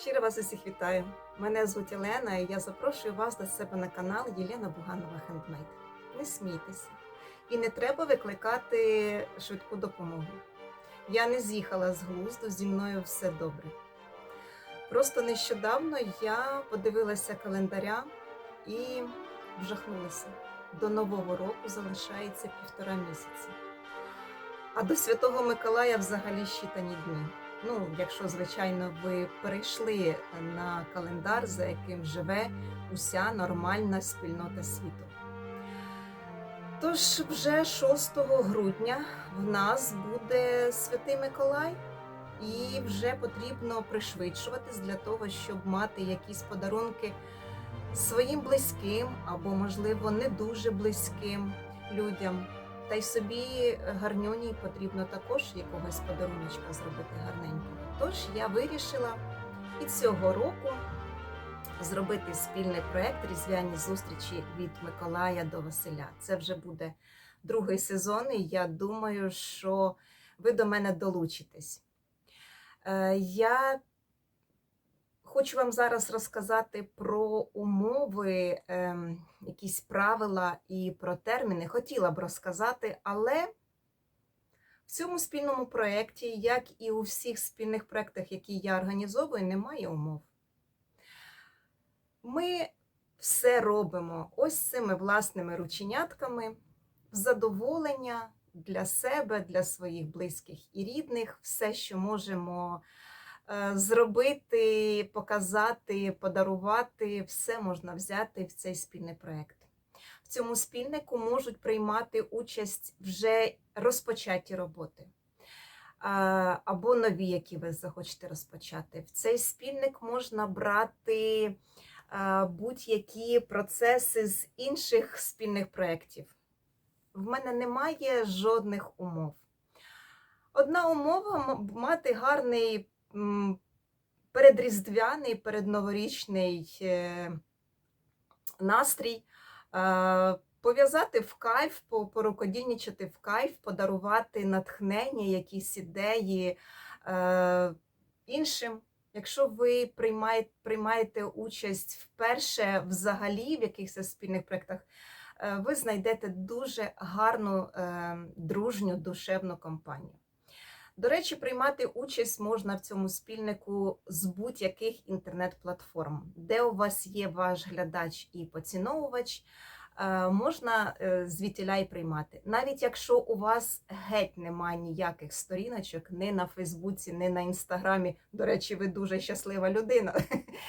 Щиро вас усіх вітаю. Мене звуть Олена, і я запрошую вас до себе на канал Єлена Буганова Хендмейд. Не смійтеся. І не треба викликати швидку допомогу. Я не з'їхала з глузду, зі мною все добре. Просто нещодавно я подивилася календаря і вжахнулася. До Нового року залишається півтора місяці. А до Святого Миколая взагалі щитані дні. Ну, якщо, звичайно, ви перейшли на календар, за яким живе уся нормальна спільнота світу. Тож вже 6 грудня в нас буде Святий Миколай, і вже потрібно пришвидшуватись для того, щоб мати якісь подарунки своїм близьким або, можливо, не дуже близьким людям. Та й собі гарнюні потрібно також якогось подаруночка зробити гарненького. Тож я вирішила і цього року зробити спільний проект Різдвяні зустрічі від Миколая до Василя. Це вже буде другий сезон, і я думаю, що ви до мене долучитесь. Е, Я Хочу вам зараз розказати про умови, ем, якісь правила і про терміни. Хотіла б розказати, але в цьому спільному проєкті, як і у всіх спільних проєктах, які я організовую, немає умов. Ми все робимо ось цими власними рученятками в задоволення для себе, для своїх близьких і рідних, все, що можемо зробити, показати, подарувати, все можна взяти в цей спільний проєкт. В цьому спільнику можуть приймати участь вже розпочаті роботи. Або нові, які ви захочете розпочати. В цей спільник можна брати будь-які процеси з інших спільних проєктів. В мене немає жодних умов. Одна умова мати гарний передріздвяний, передноворічний е, настрій, е, пов'язати в кайф, по- порукодільничати в кайф, подарувати натхнення, якісь ідеї е, іншим. Якщо ви приймаєте, приймаєте участь вперше взагалі в якихось спільних проєктах, ви знайдете дуже гарну, дружню, душевну компанію. До речі, приймати участь можна в цьому спільнику з будь-яких інтернет-платформ, де у вас є ваш глядач і поціновувач, е, можна е, звідтіля й приймати. Навіть якщо у вас геть немає ніяких сторіночок, ні на Фейсбуці, ні на Інстаграмі, до речі, ви дуже щаслива людина,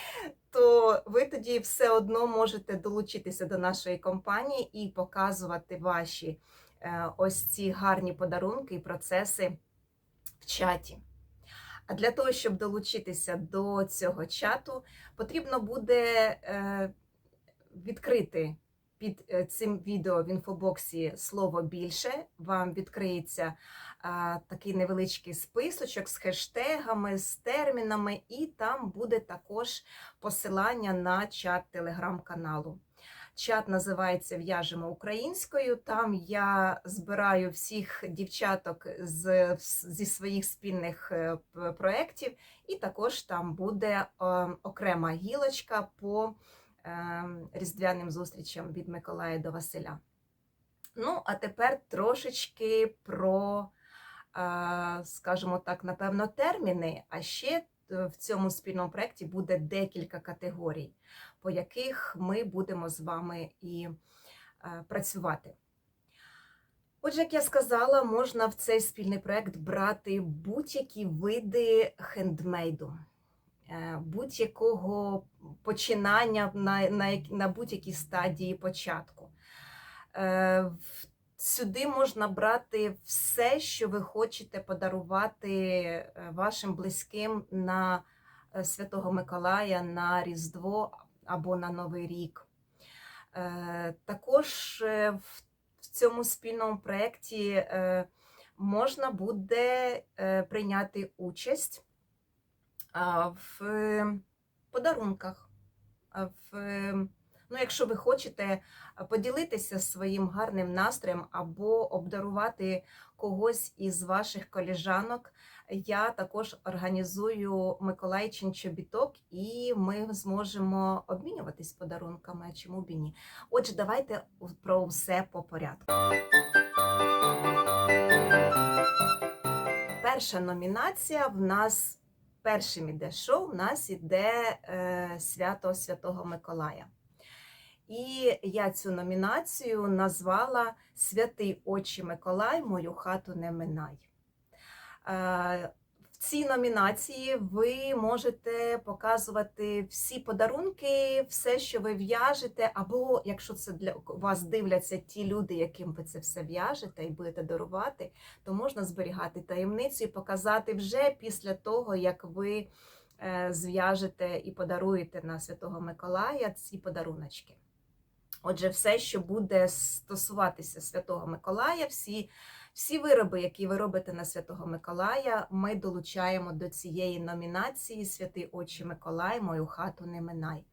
то ви тоді все одно можете долучитися до нашої компанії і показувати ваші е, ось ці гарні подарунки і процеси чаті. А для того, щоб долучитися до цього чату, потрібно буде е, відкрити під е, цим відео в інфобоксі слово більше. Вам відкриється такий невеличкий списочок з хештегами, з термінами, і там буде також посилання на чат телеграм-каналу. Чат називається В'яжемо українською. Там я збираю всіх дівчаток з, зі своїх спільних е, проєктів, і також там буде е, окрема гілочка по е, різдвяним зустрічам від Миколая до Василя. Ну, а тепер трошечки про, скажімо так, напевно, терміни, а ще в цьому спільному проєкті буде декілька категорій по яких ми будемо з вами і е, працювати. Отже, як я сказала, можна в цей спільний проект брати будь-які види хендмейду, е, будь-якого починання на, на, на будь-якій стадії початку. Е, Сюди можна брати все, що ви хочете подарувати вашим близьким на Святого Миколая, на Різдво або на Новий рік. Е, Також е, в цьому спільному проєкті е, можна буде прийняти участь в подарунках. В, ну, якщо ви хочете поділитися своїм гарним настроєм або обдарувати когось із ваших коліжанок, я також організую Миколайчин чобіток, і ми зможемо обмінюватись подарунками. Чому б і ні? Отже, давайте про все по порядку. Перша номінація в нас першим іде шоу, в нас іде е, свято Святого Миколая. І я цю номінацію назвала Святий Очі Миколай, мою хату не минай. Е, В цій номінації ви можете показувати всі подарунки, все, що ви в'яжете, або якщо це для вас дивляться ті люди, яким ви це все в'яжете і будете дарувати, то можна зберігати таємницю і показати вже після того, як ви е, зв'яжете і подаруєте на Святого Миколая ці подаруночки. Отже, все, що буде стосуватися Святого Миколая, всі, всі вироби, які ви робите на Святого Миколая, ми долучаємо до цієї номінації Святий Очі Миколай, мою хату не минай.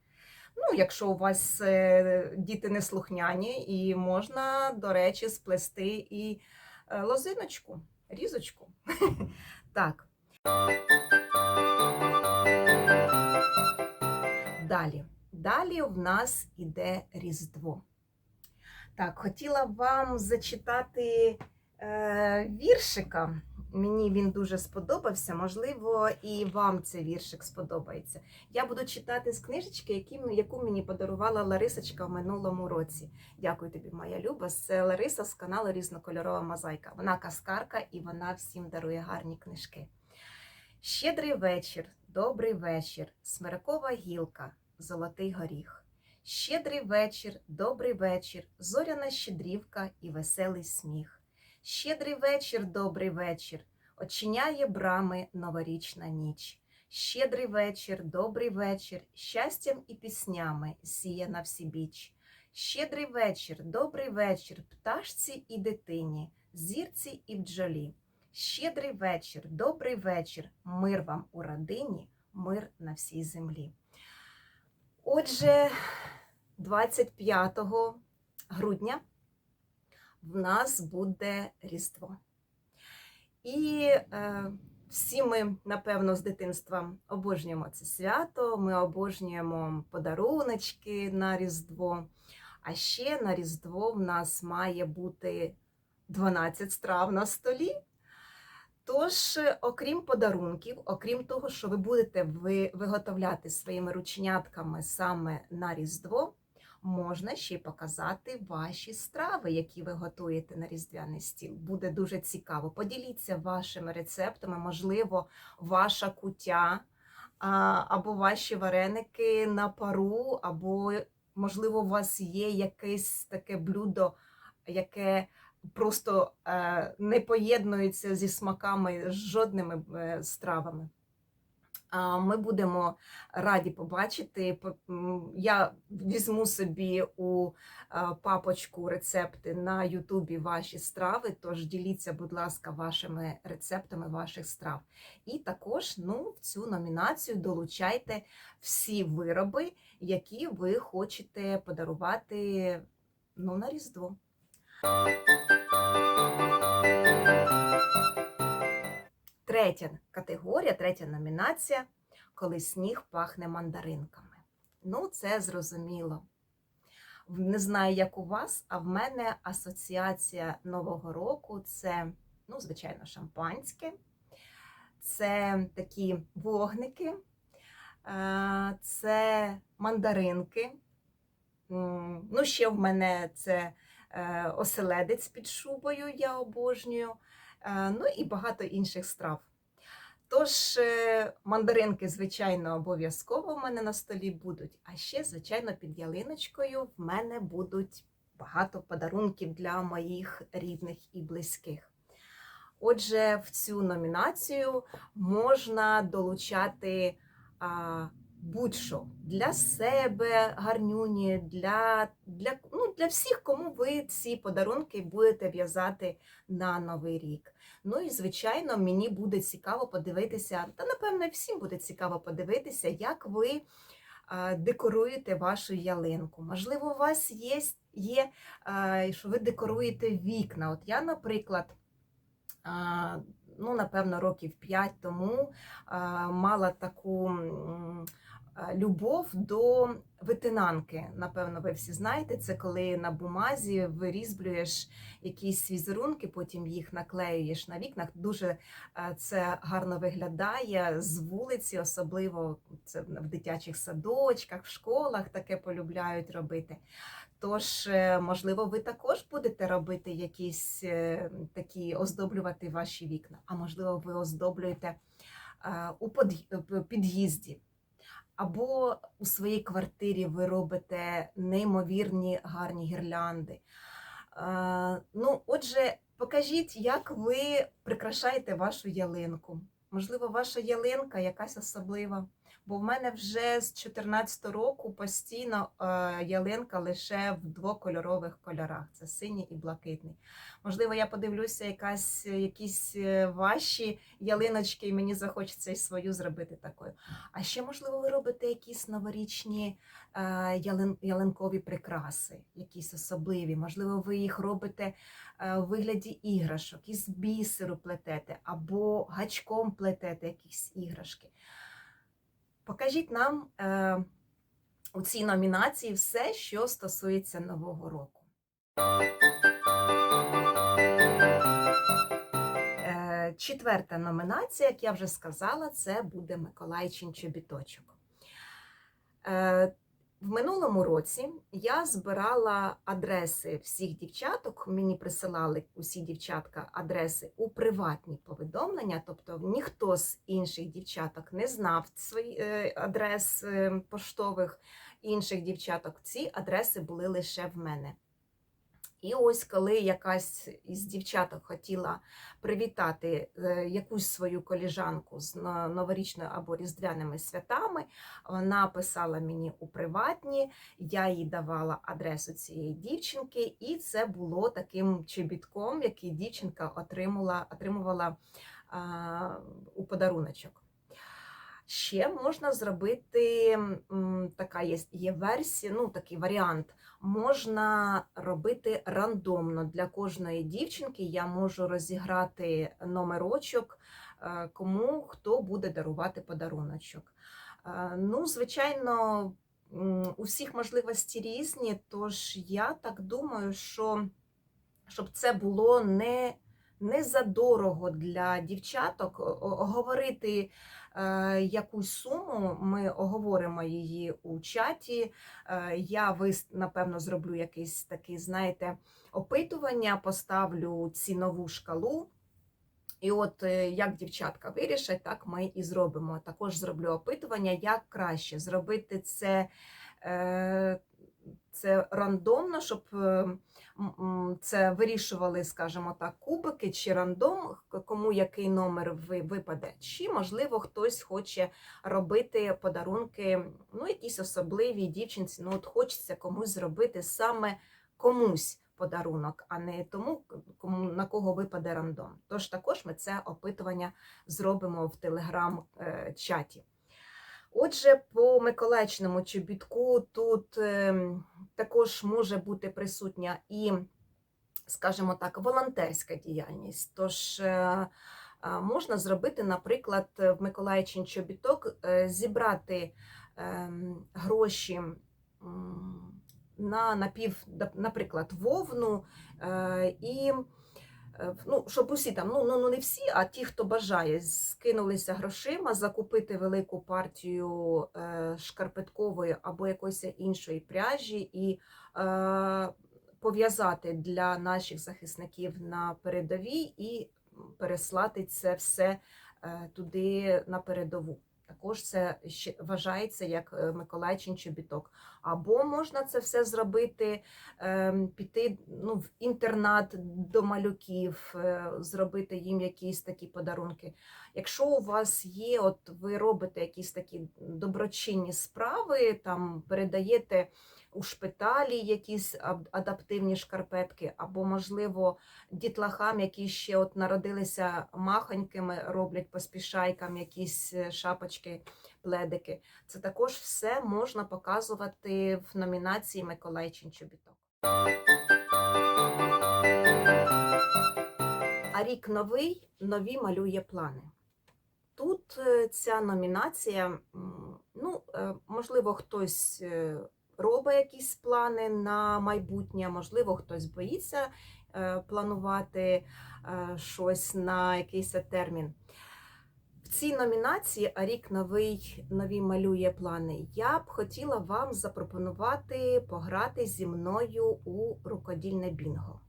Ну, якщо у вас е, діти не слухняні, і можна, до речі, сплести і е, лозиночку, різочку. Так. Далі. Далі в нас іде Різдво. Так, хотіла вам зачитати віршика. Мені він дуже сподобався. Можливо, і вам цей віршик сподобається. Я буду читати з книжечки, яку мені подарувала Ларисочка в минулому році. Дякую тобі, моя Люба. Це Лариса з каналу Різнокольорова Мозаїка. Вона каскарка і вона всім дарує гарні книжки. Щедрий вечір, добрий вечір, смиркова гілка золотий горіх. Щедрий вечір, добрий вечір, зоряна щедрівка і веселий сміх. Щедрий вечір, добрий вечір, очиняє брами новорічна ніч. Щедрий вечір, добрий вечір, щастям і піснями сіє на всі біч. Щедрий вечір, добрий вечір, пташці і дитині, зірці і бджолі. Щедрий вечір, добрий вечір, мир вам у родині, мир на всій землі. Отже, 25 грудня в нас буде Різдво. І е, всі ми, напевно, з дитинства обожнюємо це свято, ми обожнюємо подаруночки на Різдво. А ще на Різдво в нас має бути 12 страв на столі. Тож, окрім подарунків, окрім того, що ви будете виготовляти своїми ручнятками саме на Різдво, можна ще показати ваші страви, які ви готуєте на різдвяний стіл. Буде дуже цікаво. Поділіться вашими рецептами, можливо, ваша кутя або ваші вареники на пару, або, можливо, у вас є якесь таке блюдо, яке просто е, не поєднуються зі смаками з жодними е, стравами. Ми будемо раді побачити. Я візьму собі у папочку рецепти на Ютубі ваші страви. Тож діліться, будь ласка, вашими рецептами ваших страв. І також ну, в цю номінацію долучайте всі вироби, які ви хочете подарувати ну, на Різдво. Третя категорія, третя номінація, коли сніг пахне мандаринками. Ну, це зрозуміло. Не знаю, як у вас, а в мене асоціація Нового року це, ну, звичайно, шампанське, це такі вогники, е, це мандаринки. Ну, ще в мене це е, оселедець під шубою, я обожнюю. Е, Ну і багато інших страв. Тож, е, мандаринки, звичайно, обов'язково в мене на столі будуть. А ще, звичайно, під ялиночкою в мене будуть багато подарунків для моїх рідних і близьких. Отже, в цю номінацію можна долучати будь-що для себе, гарнюні, для, для, ну, для всіх, кому ви ці подарунки будете в'язати на Новий рік. Ну і, звичайно, мені буде цікаво подивитися, та напевно всім буде цікаво подивитися, як ви декоруєте вашу ялинку. Можливо, у вас є, є що ви декоруєте вікна. От я, наприклад, ну, напевно, років 5 тому а, мала таку м, любов до витинанки. Напевно, ви всі знаєте, це коли на бумазі вирізблюєш якісь візерунки, потім їх наклеюєш на вікнах. Дуже е, це гарно виглядає з вулиці, особливо це в дитячих садочках, в школах таке полюбляють робити. Тож, е, можливо, ви також будете робити якісь е, такі оздоблювати ваші вікна, а можливо, ви оздоблюєте е, у під'їзді. Або у своїй квартирі ви робите неймовірні гарні гірлянди. Ну, отже, покажіть, як ви прикрашаєте вашу ялинку. Можливо, ваша ялинка якась особлива. Бо в мене вже з 14 року постійно е, ялинка лише в двокольорових кольорах: це синій і блакитний. Можливо, я подивлюся якась, якісь е, ваші ялиночки, і мені захочеться і свою зробити такою. А ще, можливо, ви робите якісь новорічні е, ялин, ялинкові прикраси, якісь особливі. Можливо, ви їх робите е, у вигляді іграшок, із бісеру плетете, або гачком плетете якісь іграшки. Покажіть нам е, у цій номінації все, що стосується Нового року. Е, Четверта номінація, як я вже сказала, це буде Миколайчин чобіточок. Е, В минулому році я збирала адреси всіх дівчаток. Мені присилали усі дівчатка адреси у приватні повідомлення, тобто ніхто з інших дівчаток не знав свої е, адрес е, поштових інших дівчаток. Ці адреси були лише в мене. І ось коли якась із дівчаток хотіла привітати е, якусь свою коліжанку з новорічною або різдвяними святами, вона писала мені у приватні, я їй давала адресу цієї дівчинки, і це було таким чобітком, який дівчинка отримала, отримувала а, у подаруночок. Ще можна зробити така є, є версія, ну такий варіант. Можна робити рандомно для кожної дівчинки. Я можу розіграти номерочок, е, кому хто буде дарувати подаруночок. Е, Ну, звичайно, м, у всіх можливості різні, тож я так думаю, що щоб це було не, не задорого для дівчаток, е, якусь суму, ми оговоримо її у чаті. Е, Я вис- напевно зроблю якийсь такий, знаєте, опитування, поставлю цінову шкалу. І от е, як дівчатка вирішать, так ми і зробимо. Також зроблю опитування, як краще зробити це, е, це рандомно, щоб е, це вирішували, скажімо так, кубики чи рандом, кому який номер випаде. Чи, можливо, хтось хоче робити подарунки, ну, якісь особливі дівчинці. Ну, от хочеться комусь зробити саме комусь подарунок, а не тому, кому на кого випаде рандом. Тож також ми це опитування зробимо в телеграм-чаті. Отже, по Миколаївчиному чобітку тут ем, також може бути присутня і, скажімо так, волонтерська діяльність. Тож е, можна зробити, наприклад, в Миколаївчин чобіток е, зібрати ем, гроші на напів, наприклад, вовну е, і е, ну, щоб усі там, ну, ну, ну не всі, а ті, хто бажає, скинулися грошима закупити велику партію е, шкарпеткової або якоїсь іншої пряжі і е, пов'язати для наших захисників на передовій і переслати це все е, туди на передову. Також це вважається як е, Миколайчин чобіток. Або можна це все зробити, ем, піти ну, в інтернат до малюків, е, зробити їм якісь такі подарунки. Якщо у вас є, от ви робите якісь такі доброчинні справи, там передаєте у шпиталі якісь адаптивні шкарпетки, або, можливо, дітлахам, які ще от народилися махонькими, роблять поспішайкам якісь е, шапочки, пледики. Це також все можна показувати в номінації Миколайчин чобіток. А рік новий, нові малює плани. Тут е, ця номінація, ну, е, можливо, хтось робить якісь плани на майбутнє, можливо, хтось боїться е, планувати е, щось на якийсь термін. В цій номінації А рік новий нові малює плани. Я б хотіла вам запропонувати пограти зі мною у рукодільне бінго.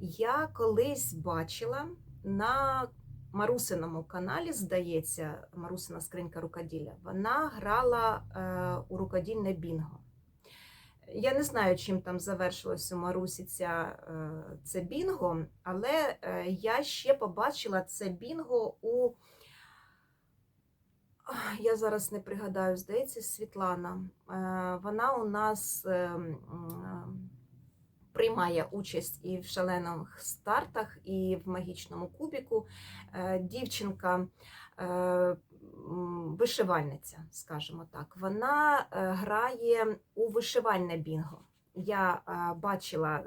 Я колись бачила на Марусиному каналі, здається, Марусина скринька рукоділля, вона грала е, у рукодільне бінго. Я не знаю, чим там завершилось у Марусі ця, е, це бінго, але е, я ще побачила це бінго у. Я зараз не пригадаю, здається, Світлана. Е, Вона у нас е, е, приймає участь і в шалених стартах, і в магічному кубіку. Е, Дівчинка е, вишивальниця, скажімо так. Вона е, грає у вишивальне бінго. Я бачила,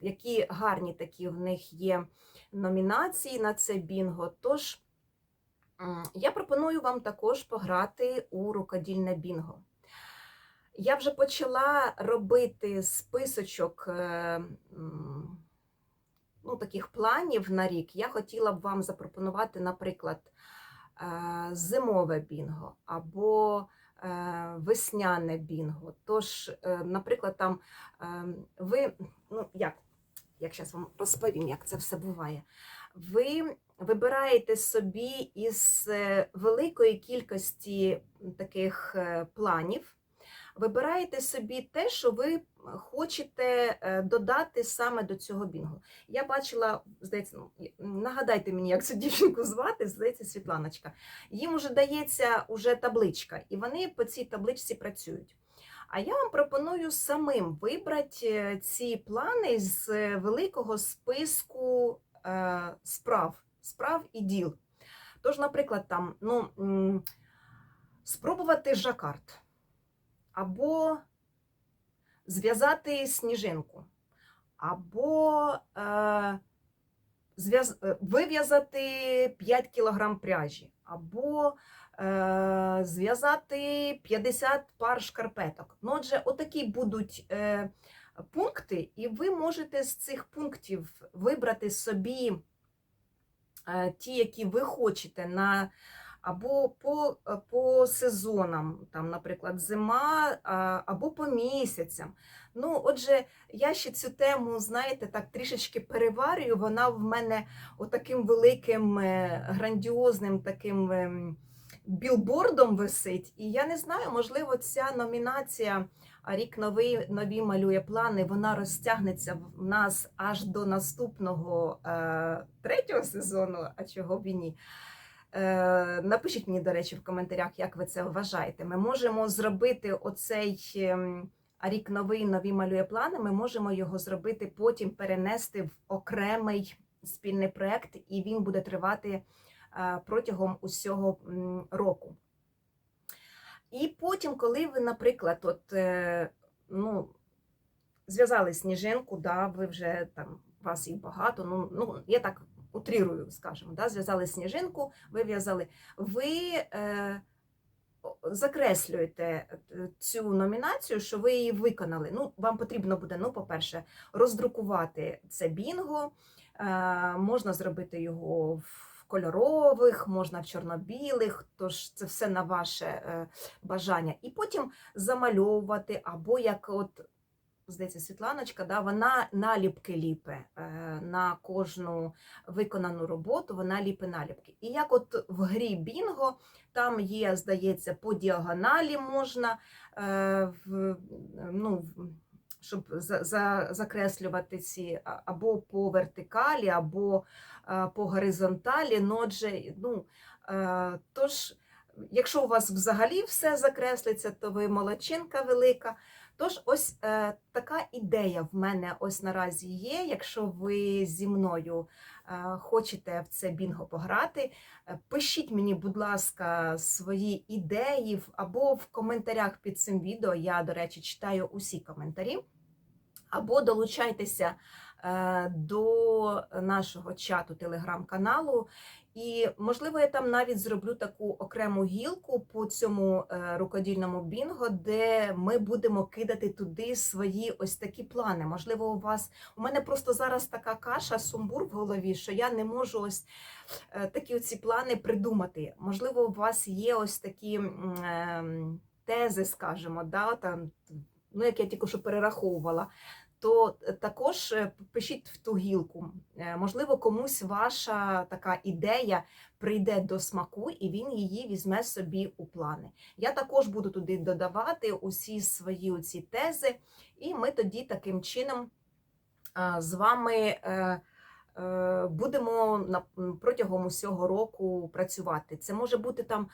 які гарні такі в них є номінації на це бінго. Тож я пропоную вам також пограти у рукодільне бінго. Я вже почала робити списочок е, ну, таких планів на рік. Я хотіла б вам запропонувати, наприклад, е, зимове бінго або е, весняне бінго. Тож, наприклад, там ви, ну як, як зараз вам розповім, як це все буває. Ви вибираєте собі із великої кількості таких планів. Вибираєте собі те, що ви хочете е, додати саме до цього бінгу. Я бачила, здається, ну, нагадайте мені, як цю дівчинку звати, здається, Світланочка. Їм вже дається уже табличка, і вони по цій табличці працюють. А я вам пропоную самим вибрати е, ці плани з е, великого списку е, справ, справ і діл. Тож, наприклад, там, ну, спробувати жакард або зв'язати сніжинку, або е, е, вив'язати 5 кг пряжі, або е, зв'язати 50 пар шкарпеток. Ну, отже, отакі будуть е, пункти, і ви можете з цих пунктів вибрати собі е, ті, які ви хочете на або по, е, по сезонам, там, наприклад, зима, або по місяцям. Ну, отже, я ще цю тему, знаєте, так трішечки переварюю. Вона в мене отаким великим, е, грандіозним таким ем, білбордом висить. І я не знаю, можливо, ця номінація а рік новий нові малює плани. Вона розтягнеться в нас аж до наступного е, третього сезону, а чого б і ні. Е, Напишіть мені, до речі, в коментарях, як ви це вважаєте. Ми можемо зробити оцей ем, рік новий нові малює плани. Ми можемо його зробити, потім перенести в окремий спільний проект, і він буде тривати е, протягом усього року. І потім, коли ви, наприклад, от, е, ну, зв'язали сніжинку, да, ви вже там, вас їх багато, ну, ну я так утрірую, скажімо, да, зв'язали сніжинку, вив'язали, ви е, закреслюєте е, цю номінацію, що ви її виконали. Ну, вам потрібно буде, ну, по-перше, роздрукувати це бінго, е, можна зробити його в кольорових, можна в чорно-білих, тож це все на ваше е, бажання. І потім замальовувати, або як от. Здається, Світланочка, да, вона наліпки ліпе е, на кожну виконану роботу, вона ліпе наліпки. І як от в грі Бінго, там є, здається, по діагоналі можна, е, ну, щоб за, за, закреслювати ці або по вертикалі, або е, по горизонталі. Ну, отже, ну, тож, якщо у вас взагалі все закреслиться, то ви молодчинка велика. Тож, ось е, така ідея в мене ось наразі є. Якщо ви зі мною е, хочете в це бінго пограти, е, пишіть мені, будь ласка, свої ідеї або в коментарях під цим відео. Я, до речі, читаю усі коментарі. Або долучайтеся е, до нашого чату телеграм-каналу. І, можливо, я там навіть зроблю таку окрему гілку по цьому е, рукодільному бінго, де ми будемо кидати туди свої ось такі плани. Можливо, у вас у мене просто зараз така каша, сумбур в голові, що я не можу ось е, такі оці плани придумати. Можливо, у вас є ось такі ем, тези, скажімо, да, там, ну, як я тільки що перераховувала. То також е, пишіть в ту гілку. Е, Можливо, комусь ваша така ідея прийде до смаку, і він її візьме собі у плани. Я також буду туди додавати усі свої оці тези, і ми тоді таким чином з вами е, е, будемо протягом усього року працювати. Це може бути там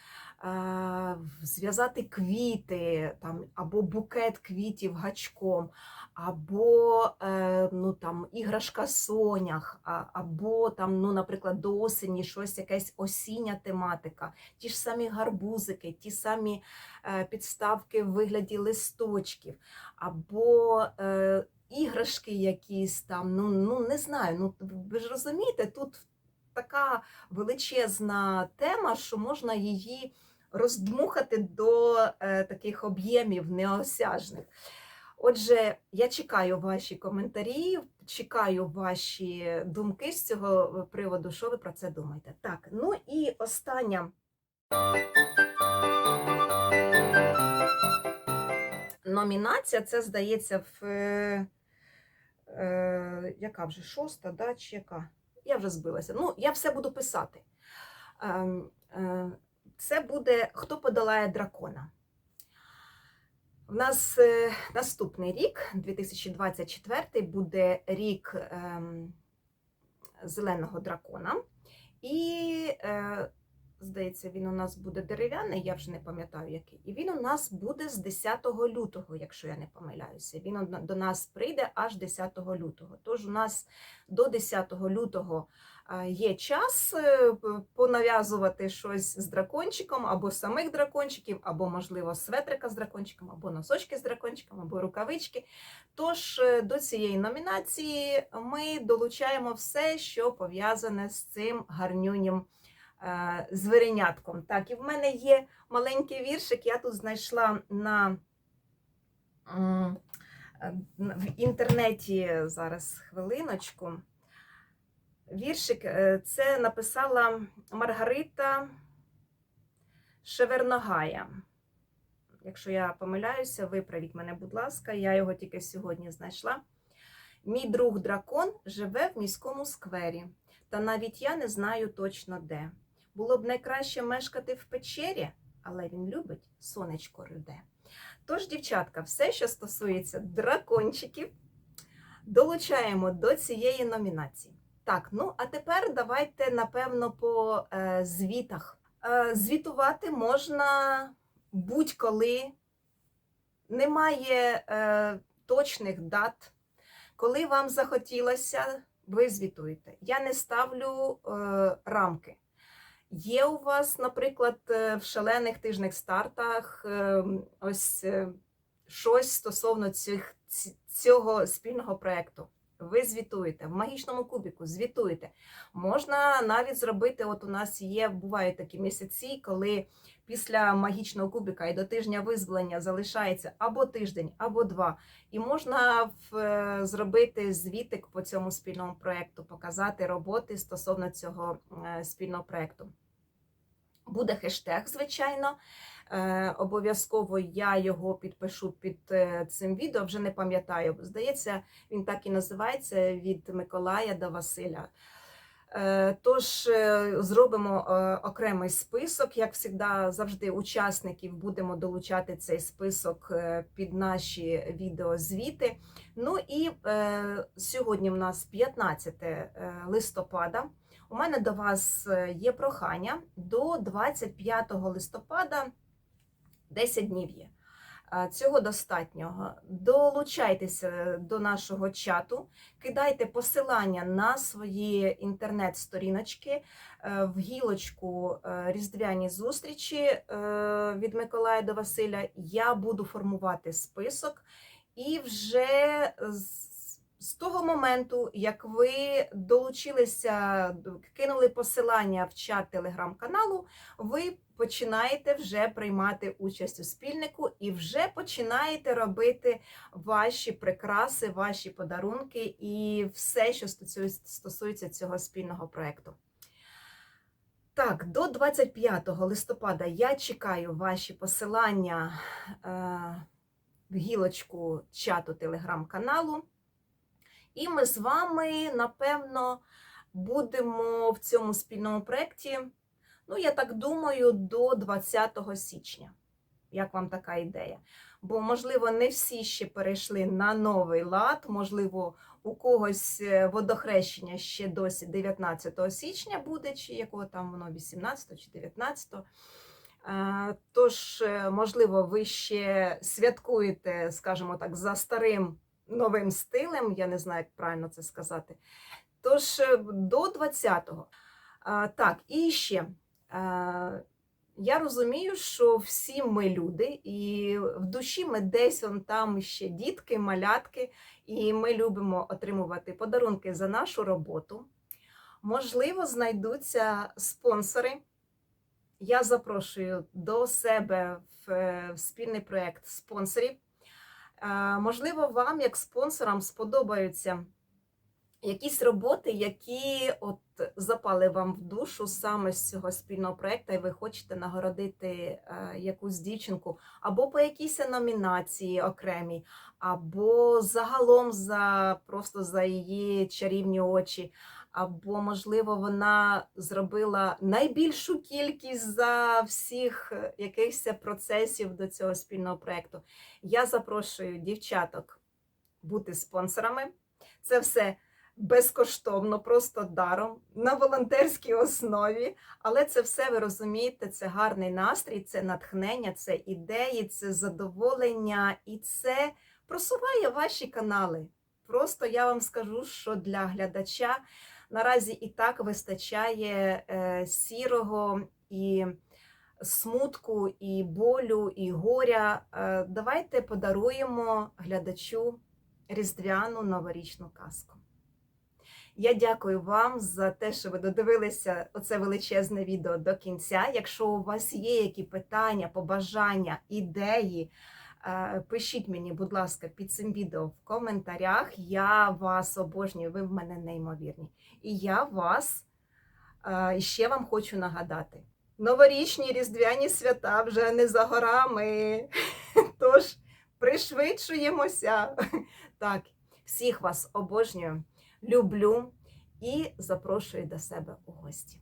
е, зв'язати квіти, там, або букет квітів гачком, або е, ну, там, іграшка сонях, або там, ну, наприклад, до осені щось якась осіння тематика, ті ж самі гарбузики, ті самі е, підставки в вигляді листочків, або е, іграшки якісь там, ну, ну не знаю, ну ви ж розумієте, тут така величезна тема, що можна її роздмухати до таких об'ємів неосяжних. Отже, я чекаю ваші коментарі, чекаю ваші думки з цього приводу, що ви про це думаєте. Так, ну і остання. Номінація, це здається, в е, е, яка вже шоста, да, чи яка? Я вже збилася. Ну, я все буду писати. Ем, е, Це буде Хто подолає дракона. У нас е, наступний рік, 2024, буде рік ем, зеленого дракона. І, е, здається, він у нас буде дерев'яний, я вже не пам'ятаю який. І він у нас буде з 10 лютого, якщо я не помиляюся. Він до нас прийде аж 10 лютого. Тож у нас до 10 лютого е, є час е, понав'язувати щось з дракончиком, або самих дракончиків, або, можливо, светрика з дракончиком, або носочки з дракончиком, або рукавички. Тож е, до цієї номінації ми долучаємо все, що пов'язане з цим гарнюнім е, звірянятком. Так, і в мене є маленький віршик, я тут знайшла на. е, В інтернеті зараз хвилиночку. Віршик е, це написала Маргарита Шеверногая. Якщо я помиляюся, виправіть мене, будь ласка, я його тільки сьогодні знайшла. Мій друг дракон живе в міському сквері, та навіть я не знаю точно де. Було б найкраще мешкати в печері, але він любить сонечко руде. Тож, дівчатка, все, що стосується дракончиків, долучаємо до цієї номінації. Так, ну а тепер давайте, напевно, по е, звітах. Е, звітувати можна будь-коли. Немає е, точних дат. Коли вам захотілося, ви звітуєте. Я не ставлю е, рамки. Є у вас, наприклад, е, в шалених тижних стартах е, ось е, щось стосовно цих, цього спільного проєкту. Ви звітуєте в магічному кубіку, звітуєте. Можна навіть зробити. От у нас є, бувають такі місяці, коли після магічного кубіка і до тижня визволення залишається або тиждень, або два. І можна в, е, зробити звітик по цьому спільному проєкту, показати роботи стосовно цього е, спільного проєкту. Буде хештег, звичайно. Е, обов'язково я його підпишу під е, цим відео, вже не пам'ятаю. Здається, він так і називається від Миколая до Василя. Е, Тож зробимо окремий список. Як завжди, завжди учасників будемо долучати цей список під наші відеозвіти. Ну і сьогодні в нас 15 е, листопада. У мене до вас е, є прохання до 25 листопада 10 днів є. Е, Цього достатньо. Долучайтеся до нашого чату, кидайте посилання на свої інтернет-сторіночки е, в гілочку Різдвяні зустрічі від Миколая до Василя. Я буду формувати список і вже з- з того моменту, як ви долучилися, кинули посилання в чат телеграм-каналу, ви починаєте вже приймати участь у спільнику і вже починаєте робити ваші прикраси, ваші подарунки і все, що стосується- цього спільного проєкту. Так, до 25 листопада я чекаю ваші посилання е, в гілочку чату телеграм-каналу. І ми з вами, напевно, будемо в цьому спільному проєкті, ну, я так думаю, до 20 січня. Як вам така ідея? Бо, можливо, не всі ще перейшли на новий лад, можливо, у когось е, водохрещення ще досі 19 січня буде, чи якого там воно 18 чи 19. Е, Тож, е, можливо, ви ще святкуєте, скажімо так, за старим новим стилем, я не знаю, як правильно це сказати. Тож, е, до 20-го. А, Так, і ще. е, Я розумію, що всі ми люди, і в душі ми десь он там ще дітки, малятки, і ми любимо отримувати подарунки за нашу роботу. Можливо, знайдуться спонсори. Я запрошую до себе в, е, в спільний проєкт спонсорів. Можливо, вам, як спонсорам, сподобаються якісь роботи, які от запали вам в душу саме з цього спільного проєкту, і ви хочете нагородити е, якусь дівчинку або по якійсь номінації окремій, або загалом за просто за її чарівні очі. Або, можливо, вона зробила найбільшу кількість за всіх е, якихось процесів до цього спільного проєкту. Я запрошую дівчаток бути спонсорами. Це все безкоштовно, просто даром, на волонтерській основі. Але це все ви розумієте, це гарний настрій, це натхнення, це ідеї, це задоволення і це просуває ваші канали. Просто я вам скажу, що для глядача наразі і так вистачає е, сірого і смутку, і болю, і горя. Е, давайте подаруємо глядачу різдвяну новорічну казку. Я дякую вам за те, що ви додивилися оце величезне відео до кінця. Якщо у вас є які питання, побажання, ідеї, пишіть мені, будь ласка, під цим відео в коментарях. Я вас обожнюю, ви в мене неймовірні. І я вас е, ще вам хочу нагадати: новорічні різдвяні свята вже не за горами. Тож пришвидшуємося. Так, всіх вас обожнюю люблю і запрошую до себе у гості.